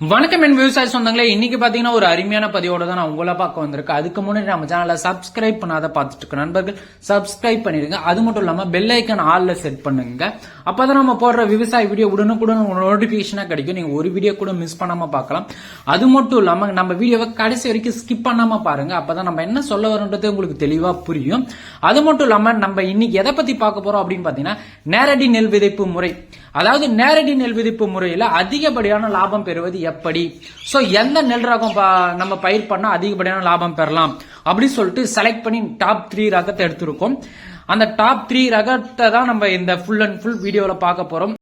வணக்கம் என் விவசாய சொந்தங்களே. இன்னைக்கு பாத்தீங்கன்னா ஒரு அருமையான பதிவோட தான் நான் உங்களை பார்க்க வந்திருக்கேன். அதுக்கு முன்னாடி நம்ம சேனலை சப்ஸ்கிரைப் பண்ணாத பார்த்துட்டு இருக்க நண்பர்கள் சப்ஸ்கிரைப் பண்ணிடுங்க. அது மட்டும் இல்லாம பெல் ஐக்கன் ஆல்ல செட் பண்ணுங்க. அப்பதான் நம்ம போடுற விவசாய வீடியோ உடனுக்குடன் நோட்டிபிகேஷனா கிடைக்கும். நீங்க ஒரு வீடியோ கூட மிஸ் பண்ணாம பார்க்கலாம். அது மட்டும் இல்லாம நம்ம வீடியோவை கடைசி வரைக்கும் ஸ்கிப் பண்ணாம பாருங்க. அப்பதான் நம்ம என்ன சொல்ல வரோன்றது உங்களுக்கு தெளிவா புரியும். அது மட்டும் இல்லாம நம்ம இன்னைக்கு எதை பத்தி பார்க்க போறோம் அப்படின்னு பாத்தீங்கன்னா நேரடி நெல் விதைப்பு முறை. அதாவது நேரடி நெல் விதைப்பு முறையில அதிகப்படியான லாபம் பெறுவது எப்படி? சோ எந்த நெல் ரகம் நம்ம பயிர் பண்ணா அதிகப்படியான லாபம் பெறலாம்? அப்படின்னு சொல்லிட்டு செலக்ட் பண்ணி டாப் த்ரீ ரகத்தை எடுத்திருக்கோம். அந்த டாப் த்ரீ ரகத்தை தான் நம்ம இந்த ஃபுல் அண்ட் ஃபுல் வீடியோவில் பார்க்க போறோம்.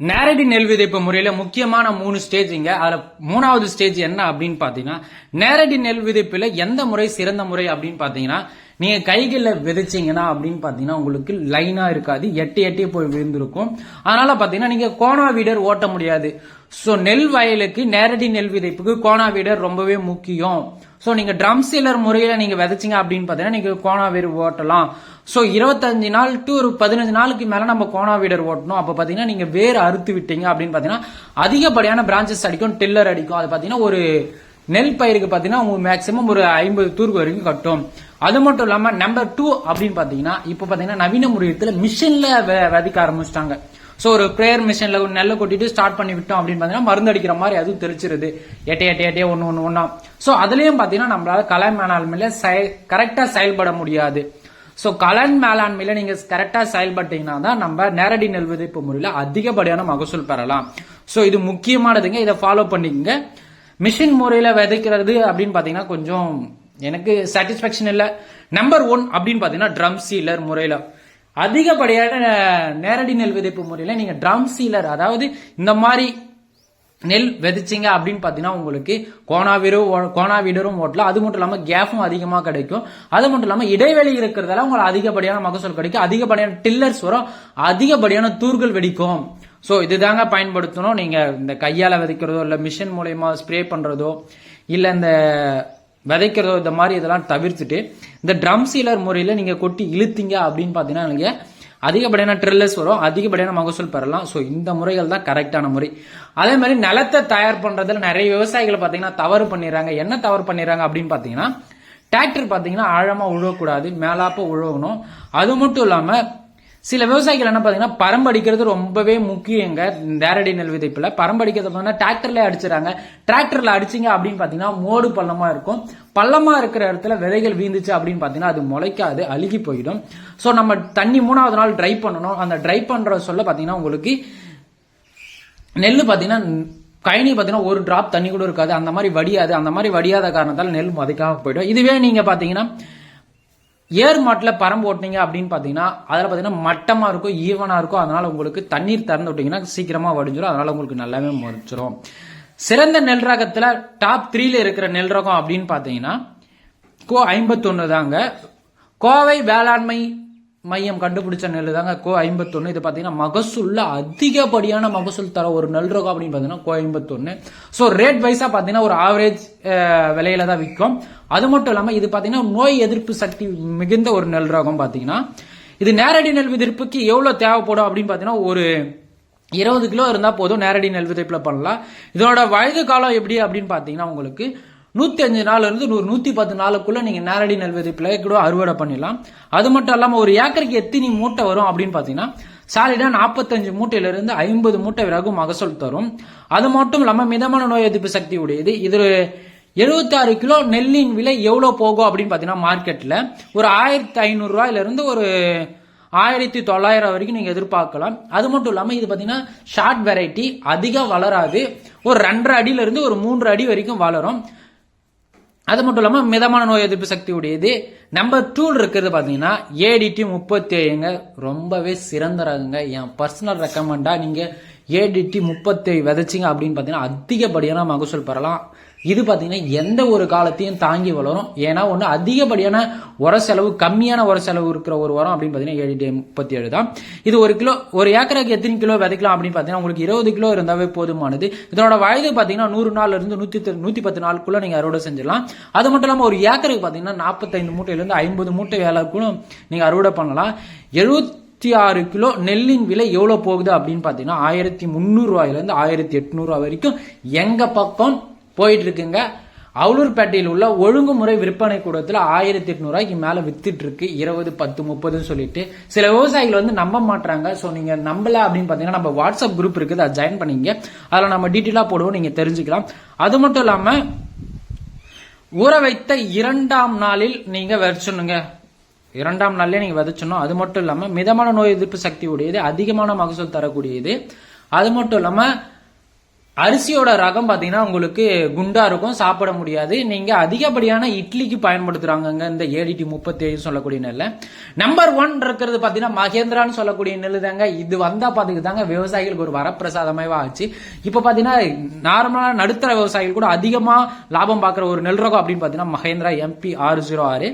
நேரடி நெல் விதைப்பு முறையில் முக்கியமான மூணு ஸ்டேஜிங்க அதுல மூணாவது ஸ்டேஜ் என்ன அப்படின்னு பாத்தீங்கன்னா நேரடி நெல் விதைப்பில் எந்த முறை சிறந்த முறை அப்படின்னு பார்த்தீங்கன்னா நீங்க கைகளில் விதைச்சிங்கன்னா அப்படின்னு பாத்தீங்கன்னா உங்களுக்கு லைனா இருக்காது. எட்டி எட்டி போய் விழுந்திருக்கும். அதனால பாத்தீங்கன்னா நீங்க கோணா வீடர் ஓட்ட முடியாது. சோ நெல் வயலுக்கு நேரடி நெல் விதைப்புக்கு கோணா வீடர் ரொம்பவே முக்கியம். சோ நீங்க ட்ரம் சீலர் முறையில நீங்க விதைச்சிங்க அப்படின்னு பாத்தீங்கன்னா நீங்க கோணா வீடு ஓட்டலாம். சோ இருபத்தஞ்சு நாள் டு ஒரு பதினஞ்சு நாளுக்கு மேல நம்ம கோணா வீடர் ஓட்டணும். அப்ப பாத்தீங்கன்னா நீங்க வேர் அறுத்து விட்டீங்க அப்படின்னு பாத்தீங்கன்னா அதிகப்படியான பிரான்ச்சஸ் அடிக்கும். டில்லர் அடிக்கும். அது பாத்தீங்கன்னா ஒரு நெல் பயிருக்கு பாத்தீங்கன்னா உங்களுக்கு மேக்சிமம் ஒரு ஐம்பது தூர்க்கு வரைக்கும் கட்டும். அது மட்டும் இல்லாம நம்பர் டூ அப்படின்னு பாத்தீங்கன்னா இப்ப பாத்தீங்கன்னா நவீன முறையத்துல மிஷின்ல விதைக்க ஆரம்பிச்சிட்டாங்க. சோ ஒரு பிரேயர் மிஷின்ல ஒரு நெல்லை கொட்டிட்டு ஸ்டார்ட் பண்ணி விட்டோம் அப்படின்னு பாத்தீங்கன்னா மருந்து அடிக்கிற மாதிரி அதுவும் தெளிச்சிருது. எட்டே எட்டே எட்டே ஒன்னு ஒன்னு ஒன்னா சோ அதுலயும் பாத்தீங்கன்னா நம்மளால கலை மேலாண்மையில கரெக்டா செயல்பட முடியாது. சோ கலன் மேலாண்மையில நீங்க கரெக்டா செயல்பட்டீங்கன்னா தான் நம்ம நேரடி நெல் விதைப்பு முறையில அதிகப்படியான மகசூல் பெறலாம். சோ இது முக்கியமானதுங்க. இதை ஃபாலோ பண்ணிக்கங்க. மிஷின் முறையில் விதைக்கிறது அப்படின்னு பார்த்தீங்கன்னா கொஞ்சம் எனக்கு சாட்டிஸ்ஃபேக்ஷன் இல்லை. நம்பர் ஒன் அப்படின்னு பார்த்தீங்கன்னா ட்ரம் சீலர் முறையில். அதிகப்படியான நேரடி நெல் விதைப்பு முறையில் நீங்கள் ட்ரம் சீலர் அதாவது இந்த மாதிரி நெல் விதைச்சிங்க அப்படின்னு பார்த்தீங்கன்னா உங்களுக்கு கோணாவீரும் ஓ- கோணாவீடரும் ஓட்டலாம் அது மட்டும் இல்லாமல் கேஃபும் அதிகமாக கிடைக்கும். அது மட்டும் இல்லாமல் இடைவெளி இருக்கிறதால உங்களுக்கு அதிகப்படியான மகசூல் கிடைக்கும். அதிகப்படியான டில்லர்ஸ் வரும். அதிகப்படியான தூர்கள் வெடிக்கும். ஸோ இதுதாங்க பயன்படுத்தணும். நீங்கள் இந்த கையால் விதைக்கிறதோ இல்லை மிஷின் மூலயமா ஸ்ப்ரே பண்ணுறதோ இல்லை இந்த விதைக்கிறதோ இந்த மாதிரி இதெல்லாம் தவிர்த்துட்டு இந்த ட்ரம் சீலர் முறையில் நீங்கள் கொட்டி இழுத்தீங்க அப்படின்னு பார்த்தீங்கன்னா நீங்கள் அதிகப்படியான ட்ரில்லர்ஸ் வரும். அதிகப்படியான மகசூல் பெறலாம். ஸோ இந்த முறைகள் தான் கரெக்டான முறை. அதே மாதிரி நிலத்தை தயார் பண்ணுறதுல நிறைய விவசாயிகள் பார்த்தீங்கன்னா தவறு பண்ணிடுறாங்க. என்ன தவறு பண்ணிடுறாங்க அப்படின்னு பார்த்தீங்கன்னா டிராக்டர் பார்த்தீங்கன்னா ஆழமாக உழுவக்கூடாது. மேலாப்ப உழுவணும். அது மட்டும் இல்லாமல் சில விவசாயிகள் என்ன பார்த்தீங்கன்னா பரம்படிக்கிறது ரொம்பவே முக்கியங்க. நேரடி நெல் விதைப்பில். பரம்படிக்கிறது பார்த்தீங்கன்னா டிராக்டர்ல அடிச்சிடறாங்க டிராக்டர்ல அடிச்சீங்க அப்படின்னு பார்த்தீங்கன்னா மோடு பள்ளமாக இருக்கும். பள்ளமாக இருக்கிற இடத்துல விதைகள் வீந்துச்சு அப்படின்னு பார்த்தீங்கன்னா அது முளைக்காது அழுகி போயிடும். ஸோ நம்ம தண்ணி மூணாவது நாள் ட்ரை பண்ணணும். அந்த ட்ரை பண்ணுற சொல்ல பார்த்தீங்கன்னா உங்களுக்கு நெல் பார்த்தீங்கன்னா கழனி பார்த்தீங்கன்னா ஒரு டிராப் தண்ணி கூட இருக்காது. அந்த மாதிரி வடியாது. அந்த மாதிரி வடியாத காரணத்தால் நெல் மதிக்காம போயிடும். இதுவே நீங்கள் பார்த்தீங்கன்னா ஏர் மாட்டில் பரம்பு ஓட்டினீங்க அப்படின்னு பார்த்தீங்கன்னா அதில் பார்த்தீங்கன்னா மட்டமாக இருக்கும் ஈவனாக இருக்கும் அதனால் உங்களுக்கு தண்ணீர் திறந்து விட்டீங்கன்னா சீக்கிரமாக வடிஞ்சிடும் அதனால் உங்களுக்கு நல்லாவே முடிச்சிடும் சிறந்த நெல் ரகத்தில் டாப் த்ரீல இருக்கிற நெல் ரகம் அப்படின்னு பார்த்தீங்கன்னா கோ ஐம்பத்தொன்று தாங்க. கோவை வேளாண்மை மையம் கண்டுபிடிச்ச நெல் தாங்க கோ ஐம்பத்தொன்று இது பார்த்தீங்கன்னா மகசூலில் அதிகப்படியான மகசூல் தர ஒரு நெல் ரகம் அப்படின்னு பார்த்தீங்கன்னா கோ ஐம்பத்தொன்று ஸோ ரேட் வைஸாக பார்த்தீங்கன்னா ஒரு ஆவரேஜ் விலையில தான் விற்கும். அது மட்டும் இல்லாமல் இது பார்த்தீங்கன்னா நோய் எதிர்ப்பு சக்தி மிகுந்த ஒரு நெல் ரகம் பார்த்தீங்கன்னா இது நேரடி நெல் விதிர்ப்புக்கு எவ்வளோ தேவைப்படும் அப்படின்னு பார்த்தீங்கன்னா ஒரு இருபது கிலோ இருந்தால் போதும் நேரடி நெல் விதைப்பில் பண்ணலாம். இதோட வயது காலம் எப்படி அப்படின்னு பார்த்தீங்கன்னா உங்களுக்கு நூற்றி அஞ்சு நாள்லேருந்து நூறு நூற்றி பத்து நாளுக்குள்ளே நீங்கள் நேரடி நெல் விதைப்புல கூட அறுவடை பண்ணிடலாம். அது மட்டும் இல்லாமல் ஒரு ஏக்கருக்கு எத்தனை மூட்டை வரும் அப்படின்னு பார்த்தீங்கன்னா சாலிடா நாற்பத்தஞ்சு மூட்டையிலிருந்து ஐம்பது மூட்டை வரைக்கும் மகசூல் தரும். அது மட்டும் இல்லாமல் மிதமான நோய் எதிர்ப்பு சக்தி உடையது. இது எழுபத்தாறு கிலோ நெல்லின் விலை எவ்வளோ போகும் அப்படின்னு பார்த்தீங்கன்னா மார்க்கெட்டில் ஒரு ஆயிரத்தி ஐநூறுரூவாயிலிருந்து ஒரு ஆயிரத்தி தொள்ளாயிரம் வரைக்கும் நீங்கள் எதிர்பார்க்கலாம். அது மட்டும் இல்லாமல் இது பார்த்தீங்கன்னா ஷார்ட் வெரைட்டி அதிகம் வளராது. ஒரு ரெண்டரை அடியிலிருந்து ஒரு மூன்று அடி வரைக்கும் வளரும். அது மட்டும் இல்லாமல் மிதமான நோய் எதிர்ப்பு சக்தி உடையது நம்பர் டூல் இருக்கிறது பார்த்தீங்கன்னா ஏடிடி முப்பத்தி ஏழுங்க ரொம்பவே சிறந்த ரகங்க. என் பர்சனல் ரெக்கமெண்டாக நீங்கள் ஏடிடி முப்பத்தை விதைச்சிங்க அப்படின்னு பார்த்தீங்கன்னா அதிகப்படியான மகசூல் பெறலாம். இது பார்த்தீங்கன்னா எந்த ஒரு காலத்தையும் தாங்கி வளரும். ஏன்னா ஒன்று அதிகப்படியான உர செலவு கம்மியான உர செலவு இருக்கிற ஒரு உரம் அப்படின்னு பார்த்தீங்கன்னா ஏடிடி முப்பத்தி ஏழு தான். இது ஒரு கிலோ ஒரு ஏக்கருக்கு எத்தனை கிலோ விதைக்கலாம் அப்படின்னு பார்த்தீங்கன்னா உங்களுக்கு இருபது கிலோ இருந்தாவே போதுமானது. இதனோட வயது பார்த்தீங்கன்னா நூறு நாள்ல இருந்து நூற்றி நூற்றி பத்து நாளுக்குள்ள நீங்கள் அறுவடை செஞ்சிடலாம். அது மட்டும் இல்லாமல் ஒரு ஏக்கருக்கு பார்த்தீங்கன்னா நாற்பத்தைந்து மூட்டையிலேருந்து ஐம்பது மூட்டை வேலைக்குள்ள நீங்கள் அறுவடை பண்ணலாம். எழுபத்தி இருபத்தி ஆறு கிலோ நெல்லின் விலை எவ்வளோ போகுது அப்படின்னு பார்த்தீங்கன்னா ஆயிரத்தி முந்நூறுரூவாயிலேருந்து ஆயிரத்தி எட்நூறுவா வரைக்கும் எங்கள் பக்கம் போயிட்டு இருக்குங்க. அவலூர்பேட்டையில் உள்ள ஒழுங்குமுறை விற்பனை கூடத்தில் ஆயிரத்தி எட்நூறுவாய்க்கு மேலே வித்துட்டு இருக்கு. இருபது பத்து முப்பதுன்னு சொல்லிட்டு. சில விவசாயிகள் வந்து நம்ப மாட்டாங்க ஸோ நீங்கள் நம்பல அப்படின்னு பார்த்தீங்கன்னா நம்ம வாட்ஸ்அப் குரூப் இருக்குது. அதை ஜாயின் பண்ணிங்க. அதில் நம்ம டீட்டெயிலாக போடுவோம். நீங்கள் தெரிஞ்சுக்கலாம். அது மட்டும் இல்லாமல் ஊற வைத்த இரண்டாம் நாளில் நீங்கள் விதைச்சணுங்க இரண்டாம் நாளில் நீங்கள் விதைச்சணும் அது மட்டும் இல்லாமல் மிதமான நோய் எதிர்ப்பு சக்தி உடையது அதிகமான மகசூல் தரக்கூடியது. அது மட்டும் இல்லாமல் அரிசியோட ரகம் பார்த்தீங்கன்னா உங்களுக்கு குண்டா இருக்கும் சாப்பிட முடியாது. நீங்க அதிகப்படியான இட்லிக்கு பயன்படுத்துறாங்கங்க இந்த ஏடிடி முப்பத்தேழு சொல்லக்கூடிய நெல்லை. நம்பர் ஒன் இருக்கிறது பார்த்தீங்கன்னா மகேந்திரான்னு சொல்லக்கூடிய நெல் தாங்க. இது வந்தா பாத்துக்கு தாங்க விவசாயிகளுக்கு ஒரு வரப்பிரசாதமாவே ஆச்சு. இப்போ பார்த்தீங்கன்னா நார்மலாக நடுத்தர விவசாயிகள் கூட அதிகமாக லாபம் பார்க்குற ஒரு நெல் ரகம் அப்படின்னு பார்த்தீங்கன்னா மகேந்திரா எம்பி ஆறு ஜீரோ ஆறு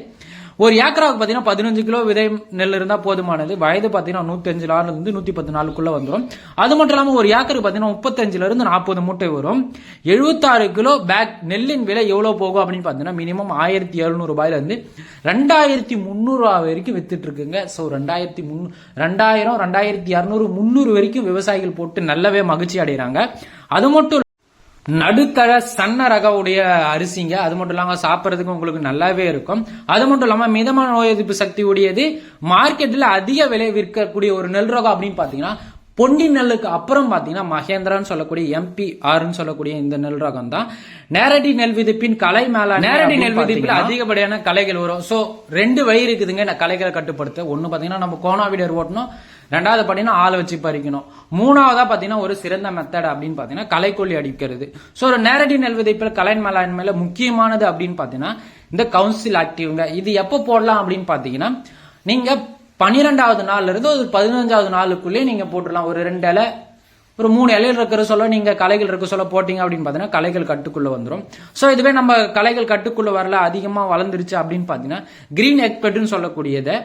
ஒரு ஏக்கராவுக்கு பார்த்தீங்கன்னா பதினஞ்சு கிலோ விதை நெல் இருந்தால் போதுமானது. வயது பார்த்தீங்கன்னா நூத்தஞ்சு நாள்ல இருந்து நூற்றி பத்து நாளுக்குள்ள வந்துடும் அது மட்டும் இல்லாமல் ஒரு ஏக்கருக்கு பார்த்தீங்கன்னா முப்பத்தஞ்சுல இருந்து நாற்பது மூட்டை வரும். எழுபத்தாறு கிலோ பேக் நெல்லின் விலை எவ்வளோ போகும் அப்படின்னு பார்த்தீங்கன்னா மினிமம் ஆயிரத்தி எழுநூறு ரூபாயிலிருந்து ரெண்டாயிரத்தி முந்நூறுரூவா வரைக்கும் வித்துட்டு இருக்குங்க. ஸோ ரெண்டாயிரத்தி முன் ரெண்டாயிரம் ரெண்டாயிரத்தி இரநூறு முந்நூறு வரைக்கும் விவசாயிகள் போட்டு நல்லாவே மகிழ்ச்சி அடைகிறாங்க. அது மட்டும் நடுத்தர சன்ன ரக உடைய அரிசிங்க. அது மட்டும் இல்லாம சாப்பிட்றதுக்கு உங்களுக்கு நல்லாவே இருக்கும். அது மட்டும் இல்லாம மிதமான நோய் எதிர்ப்பு சக்தி உடையது. மார்க்கெட்ல அதிக விலை விற்கக்கூடிய ஒரு நெல் ரகம் அப்படின்னு பாத்தீங்கன்னா பொன்னி நெல்லுக்கு அப்புறம் பாத்தீங்கன்னா மகேந்திரான்னு சொல்லக்கூடிய எம்பி ஆறுன்னு சொல்லக்கூடிய இந்த நெல் ரகம் தான் நேரடி நெல் விதிப்பின் கலை மேல நேரடி நெல் விதிப்பில் அதிகப்படியான கலைகள் வரும். சோ ரெண்டு வழி இருக்குதுங்க. கலைகளை கட்டுப்படுத்த. ஒன்னு பாத்தீங்கன்னா நம்ம கோனாவிடர் ஓட்டணும். ரெண்டாவது பார்த்தீங்கன்னா ஆள் வச்சு பறிக்கணும். மூணாவதா பார்த்தீங்கன்னா ஒரு சிறந்த மெத்தட் அப்படின்னு பார்த்தீங்கன்னா கலைக்கொல்லி அடிக்கிறது. ஸோ ஒரு நேரடி நெல் விதைப்பில் கலை மேலாண்மையில் முக்கியமானது அப்படின்னு பார்த்தீங்கன்னா இந்த கவுன்சில் ஆக்டிவ்ங்க இது எப்போ போடலாம் அப்படின்னு பார்த்தீங்கன்னா நீங்கள் பன்னிரெண்டாவது நாள்ல இருந்து ஒரு பதினஞ்சாவது நாளுக்குள்ளேயே நீங்கள் போட்டுடலாம். ஒரு ரெண்டு இலை ஒரு மூணு இலையில் இருக்கிற சொல்ல நீங்கள் கலைகள் இருக்க சொல்ல போட்டிங்க அப்படின்னு பார்த்தீங்கன்னா கலைகள் கட்டுக்குள்ளே வந்துடும் ஸோ இதுவே நம்ம கலைகள் கட்டுக்குள்ளே வரல அதிகமாக வளர்ந்துருச்சு அப்படின்னு பார்த்தீங்கன்னா கிரீன் எக்ஸ்பெர்ட்னு சொல்லக்கூடியதை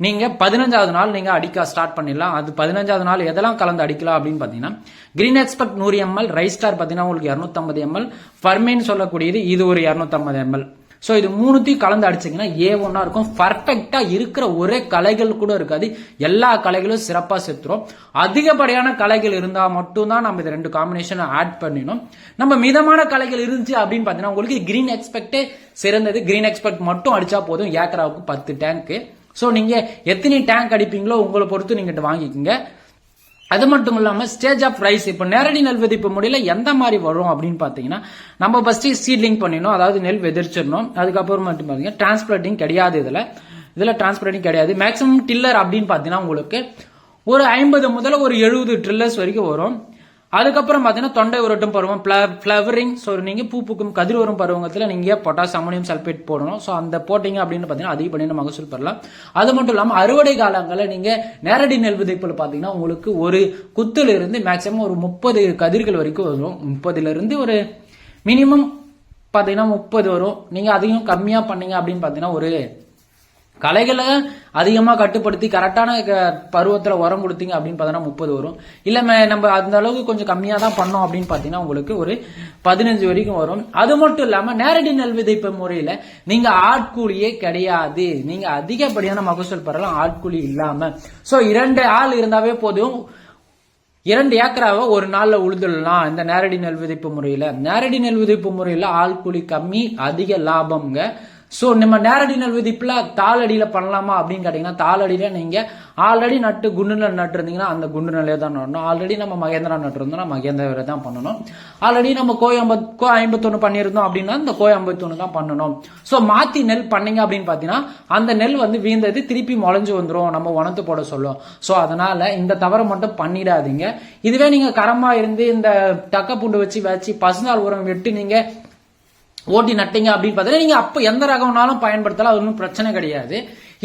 நீங்க பதினஞ்சாவது நாள் நீங்க அடிக்க ஸ்டார்ட் பண்ணிடலாம். அது பதினஞ்சாவது நாள் எதெல்லாம் கலந்து அடிக்கலாம் அப்படின்னு பாத்தீங்கன்னா கிரீன் எக்ஸ்பெக்ட் நூறு எம்எல் ரைஸ்டார் ஸ்டார் பாத்தீங்கன்னா உங்களுக்கு இரநூத்தம்பது எம்எல் ஃபர்மேன்னு சொல்லக்கூடியது இது ஒரு இரநூத்தம்பது எம்எல் ஸோ இது மூணுத்தையும் கலந்து அடிச்சிங்கன்னா ஏ ஒன்னா இருக்கும். பர்ஃபெக்டா இருக்கிற ஒரே கலைகள் கூட இருக்காது. எல்லா கலைகளும் சிறப்பா செத்துரும். அதிகப்படியான கலைகள் இருந்தா மட்டும்தான் நம்ம இது ரெண்டு காம்பினேஷன் ஆட் பண்ணினோம் நம்ம மிதமான கலைகள் இருந்துச்சு அப்படின்னு பாத்தீங்கன்னா உங்களுக்கு கிரீன் எக்ஸ்பெக்டே சிறந்தது. கிரீன் எக்ஸ்பெக்ட் மட்டும் அடிச்சா போதும். ஏக்கராவுக்கு பத்து டேங்க்கு ஸோ நீங்க எத்தனை டேங்க் அடிப்பீங்களோ உங்களை பொறுத்து நீங்க வாங்கிக்கோங்க. அது மட்டும் இல்லாமல் ஸ்டேஜ் ஆஃப் ரைஸ் இப்போ நேரடி நெல் விதைப்பு முறையில் எந்த மாதிரி வரும் அப்படின்னு பார்த்தீங்கன்னா நம்ம ஃபஸ்ட்டு சீட்லிங் பண்ணிடணும் அதாவது நெல் விதைச்சிடணும். அதுக்கப்புறம் மட்டும் பார்த்தீங்கன்னா டிரான்ஸ்பிளான்டிங் கிடையாது இதில். இதில் டிரான்ஸ்பிளான்டிங் கிடையாது. மேக்ஸிமம் டில்லர் அப்படின்னு பார்த்தீங்கன்னா உங்களுக்கு ஒரு ஐம்பது முதல்ல ஒரு எழுபது ட்ரில்லர்ஸ் வரைக்கும் வரும். அதுக்கப்புறம் பார்த்தீங்கன்னா தொண்டை உரட்டும் பருவம் ஃப்ளவரிங் ஸோ நீங்கள் பூ பூக்கும் கதிர் வரும் பருவத்தில் நீங்கள் பொட்டாஸ் அமோனியம் சல்பேட் போடணும். ஸோ அந்த போட்டிங்க அப்படின்னு பார்த்தீங்கன்னா அதிக பண்ணி மகசூல் பெறலாம். அது மட்டும் இல்லாமல் அறுவடை காலங்களில் நீங்கள் நேரடி நெல் விதைப்பில் பார்த்தீங்கன்னா உங்களுக்கு ஒரு குத்துலேருந்து மேக்ஸிமம் ஒரு முப்பது கதிர்கள் வரைக்கும் வரும். முப்பதுலேருந்து ஒரு மினிமம் பார்த்தீங்கன்னா முப்பது வரும். நீங்கள் அதிகம் கம்மியாக பண்ணீங்க அப்படின்னு பார்த்தீங்கன்னா ஒரு கலைகளை அதிகமாக கட்டுப்படுத்தி கரெக்டான பருவத்தில் உரம் கொடுத்தீங்க அப்படின்னு பார்த்தோன்னா முப்பது வரும். இல்லை நம்ம அந்த அளவுக்கு கொஞ்சம் கம்மியாக தான் பண்ணோம் அப்படின்னு பார்த்தீங்கன்னா உங்களுக்கு ஒரு பதினஞ்சு வரைக்கும் வரும். அது மட்டும் இல்லாமல் நேரடி நெல் விதைப்பு முறையில் நீங்கள் ஆட்கூலியே கிடையாது. நீங்கள் அதிகப்படியான மகசூல் பெறலாம் ஆட்கூலி இல்லாமல் ஸோ இரண்டு ஆள் இருந்தாவே போதும். இரண்டு ஏக்கராவை ஒரு நாளில் உழுதுடலாம் இந்த நேரடி நெல் விதைப்பு முறையில். நேரடி நெல் விதைப்பு முறையில் ஆள் கூலி கம்மி அதிக லாபம்ங்க. ஸோ நம்ம நேரடி நெல் விதிப்பில் தாளடியில் பண்ணலாமா அப்படின்னு கேட்டிங்கன்னா தாளடியில் நீங்கள் ஆல்ரெடி நட்டு குண்டு நெல் நட்டுருந்தீங்கன்னா அந்த குண்டு நெல்லே தான் நடணும். ஆல்ரெடி நம்ம மகேந்திரா நட்டுருந்தோம்னா மகேந்திரா தான் பண்ணணும். ஆல்ரெடி நம்ம கோயம்பத் கோ ஐம்பத்தொன்று பண்ணியிருந்தோம் அப்படின்னா இந்த கோய் ஐம்பத்தொன்று தான் பண்ணணும். ஸோ மாற்றி நெல் பண்ணீங்க அப்படின்னு பார்த்தீங்கன்னா அந்த நெல் வந்து வீழ்ந்தது திருப்பி முளைஞ்சு வந்துடும் நம்ம உணத்து போட சொல்லும் ஸோ அதனால் இந்த தவறை மட்டும் பண்ணிடாதீங்க. இதுவே நீங்கள் கரமாக இருந்து இந்த தக்க பூண்டு வச்சு வச்சு பசுநாள் உரம் விட்டு நீங்கள் ஓட்டி நட்டிங்க அப்படின்னு பார்த்தீங்கன்னா நீங்க அப்போ எந்த ரகம்னாலும் பயன்படுத்தலாம் அது ஒன்றும் பிரச்சனை கிடையாது.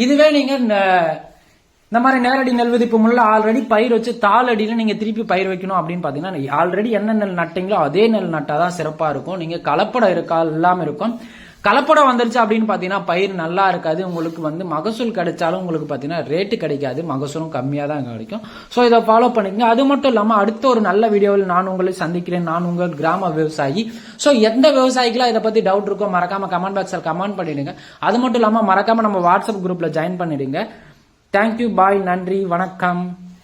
இதுவே நீங்க இந்த மாதிரி நேரடி நெல் விதிப்பு முள்ள ஆல்ரெடி பயிர் வச்சு தாளடியில் நீங்க திருப்பி பயிர் வைக்கணும் அப்படின்னு பாத்தீங்கன்னா ஆல்ரெடி என்ன நெல் நட்டீங்களோ அதே நெல் நட்டாதான் சிறப்பா இருக்கும். நீங்க கலப்படம் இருக்கா எல்லாம் இருக்கும். கலப்படம் வந்துருச்சு அப்படின்னு பார்த்தீங்கன்னா பயிர் நல்லா இருக்காது. உங்களுக்கு வந்து மகசூல் கிடைச்சாலும் உங்களுக்கு பார்த்தீங்கன்னா ரேட்டு கிடைக்காது. மகசூலும் கம்மியாக தான் கிடைக்கும். ஸோ இதை ஃபாலோ பண்ணிக்கங்க. அது மட்டும் இல்லாமல் அடுத்த ஒரு நல்ல வீடியோவில் நான் உங்களை சந்திக்கிறேன். நான் உங்கள் கிராம விவசாயி. ஸோ எந்த விவசாயிக்கெல்லாம் இதை பற்றி டவுட் இருக்கோ மறக்காம கமெண்ட் பாக்ஸில் கமெண்ட் பண்ணிடுங்க. அது மட்டும் இல்லாமல் மறக்காம நம்ம வாட்ஸ்அப் குரூப்பில் ஜாயின் பண்ணிடுங்க. தேங்க்யூ பாய் நன்றி. வணக்கம்.